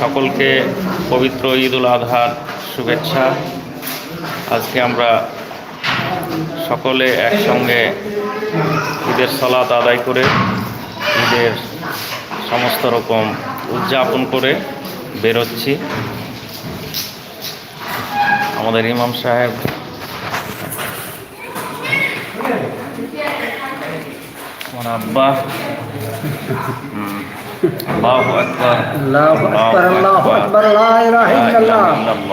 সকলকে পবিত্র ঈদ উল আজহার শুভেচ্ছা। আজকে আমরা সকলে একসঙ্গে ঈদের সলাত আদায় করে ঈদের সমস্ত রকম উদযাপন করে বেরোচ্ছি। আমাদের ইমাম সাহেব আমার আব্বা। হুম, আল্লাহু আকবার الله أكبر الله أكبر لا إله إلا الله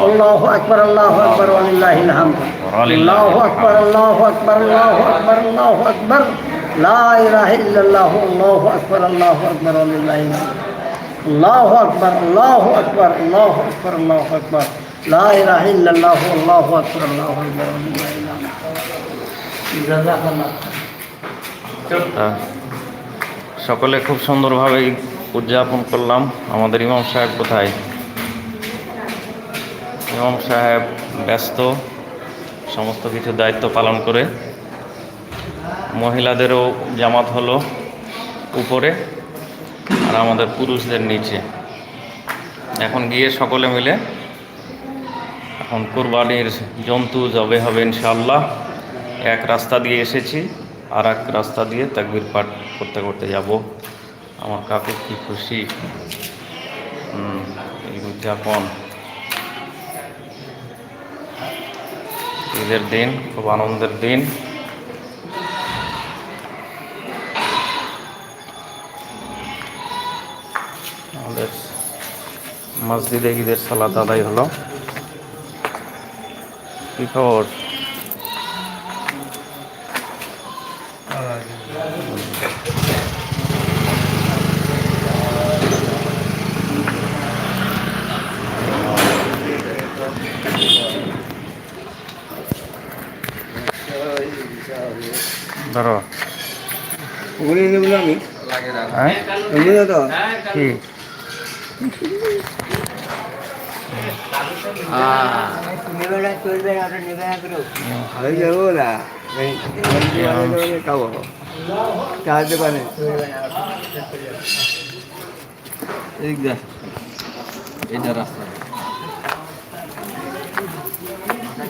الله أكبر الله أكبر ولله الحمد الله أكبر الله أكبر الله أكبر الله أكبر لا إله إلا الله الله أكبر الله أكبر ولله الحمد الله أكبر الله أكبر الله أكبر الله أكبر لا إله إلا الله الله أكبر الله أكبر ولله الحمد جزاك الله তা সকলে খুব সুন্দরভাবে ঈদ উদযাপন করলাম। আমাদের ইমাম সাহেব কোথায়? ইমাম সাহেব ব্যস্ত, সমস্ত কিছু দায়িত্ব পালন করে। মহিলাদেরও জামাত হলো উপরে আর আমাদের পুরুষদের নিচে। এখন গিয়ে সকলে মিলে এখন কোরবানির জন্তু জবে হবে ইনশাল্লাহ এক রাস্তা দিয়ে এসেছি আর এক রাস্তা দিয়ে তাকবির পাঠ করতে করতে যাব। আমার কাকু কি খুশি? এই উদযাপন। ঈদের দিন, খুব আনন্দের দিন। আমাদের মসজিদে ঈদের সালাত আদায় হলো। কি খবর? ধরো। ওগুলি নেব আমি? হ্যাঁ? তো। কি? নেবে না চলবে না।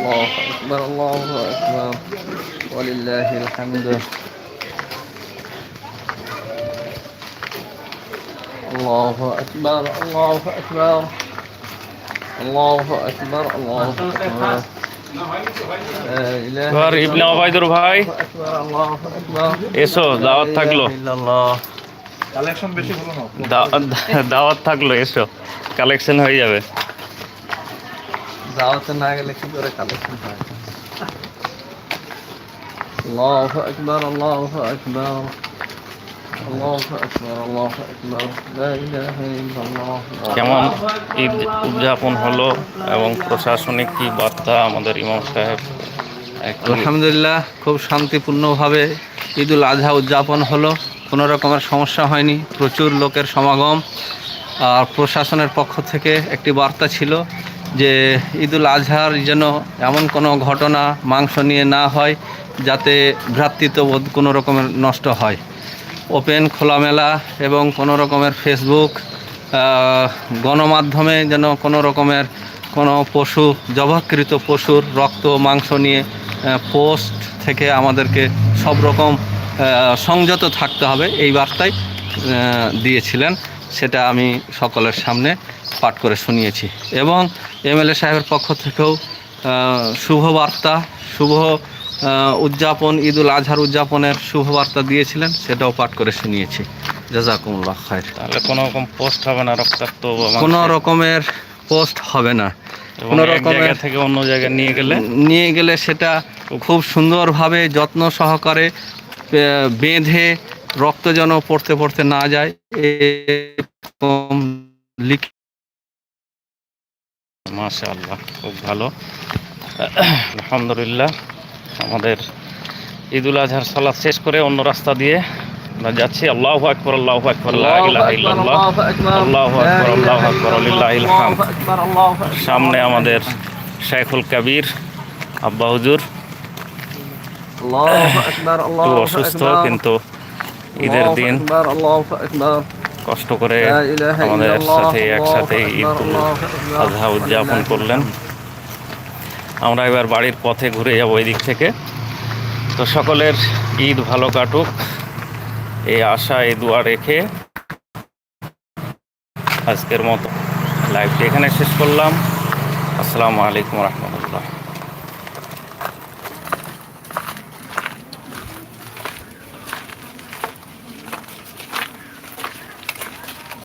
الله أكبر الله أكبر ولله الحمد الله أكبر الله أكبر الله أكبر الله أكبر لا إله এবার ইবনে ওবায়দুর ভাই أكبر الله أكبر এসো দাওয়াত থাকলো إلا الله দা- দাওয়াত থাকলো এসো কালেকশন হয়ে যাবে দাওয়াতে না গেলে কি করে কালেকশন হয়? আল্লাহু আকবার আল্লাহু আকবার আল্লাহু আকবার আল্লাহু আকবার লা ইলাহা ইল্লাল্লাহ। কেমন ঈদ উদযাপন হলো এবং প্রশাসনিক কি বার্তা আমাদের ইমাম সাহেব? আলহামদুলিল্লাহ খুব শান্তিপূর্ণভাবে ঈদুল আজহা উদযাপন হলো। কোনো রকমের সমস্যা হয়নি প্রচুর লোকের সমাগম। আর প্রশাসনের পক্ষ থেকে একটি বার্তা ছিল যে ঈদুল আজহার যেন এমন কোনো ঘটনা মাংস নিয়ে না হয়, যাতে ভ্রাতৃত্ববোধ কোনো রকমের নষ্ট হয়। ওপেন খোলামেলা এবং কোনো রকমের ফেসবুক গণমাধ্যমে যেন কোনো রকমের কোনো পশু জবাকৃত পশুর রক্ত, মাংস নিয়ে পোস্ট থেকে আমাদেরকে সব রকম সংযত থাকতে হবে। এই বার্তায় দিয়েছিলেন। সেটা আমি সকলের সামনে পাঠ করে শুনিয়েছি। এবং এমএলএ সাহেবের পক্ষ থেকেও আহ, শুভ বার্তা শুভ আহ, উদযাপন ঈদুল আজহার উদযাপনের শুভ বার্তা দিয়েছিলেন সেটাও পাঠ করে শুনিয়েছি। জাজাকুমুল্লাহ খায়ের তাহলে কোনো রকম পোস্ট হবে না রক্তাক্ত কোনো রকমের পোস্ট হবে না। কোনো রকমের থেকে অন্য জায়গায় নিয়ে গেলে? নিয়ে গেলে সেটা খুব সুন্দরভাবে যত্ন সহকারে বেঁধে রক্ত যেন পড়তে পড়তে না যায় এরকম লিখে মাশা আল্লাহ খুব ভালো। আলহামদুলিল্লাহ আমাদের ঈদুল আজহার সালাদ শেষ করে অন্য রাস্তা দিয়ে আমরা যাচ্ছি। আল্লাহ আকবর আল্লাহ আকবর আল্লাহু আকবার আল্লাহু আকবার। সামনে আমাদের শেখুল কবির আব্বা হুজুর। অসুস্থ কিন্তু ঈদের দিন। কষ্ট করে আমাদের একসাথে একসাথে ঈদ আজহা উদযাপন করলেন। আমরা এবার বাড়ির পথে ঘুরে যাব ওই দিক থেকে। তো সকলের ঈদ ভালো কাটুক। এই আশা এই দোয়া রেখে আজকের মতো। লাইভটি এখানে শেষ করলাম। আসসালামু আলাইকুম রহমতুল্লাহ।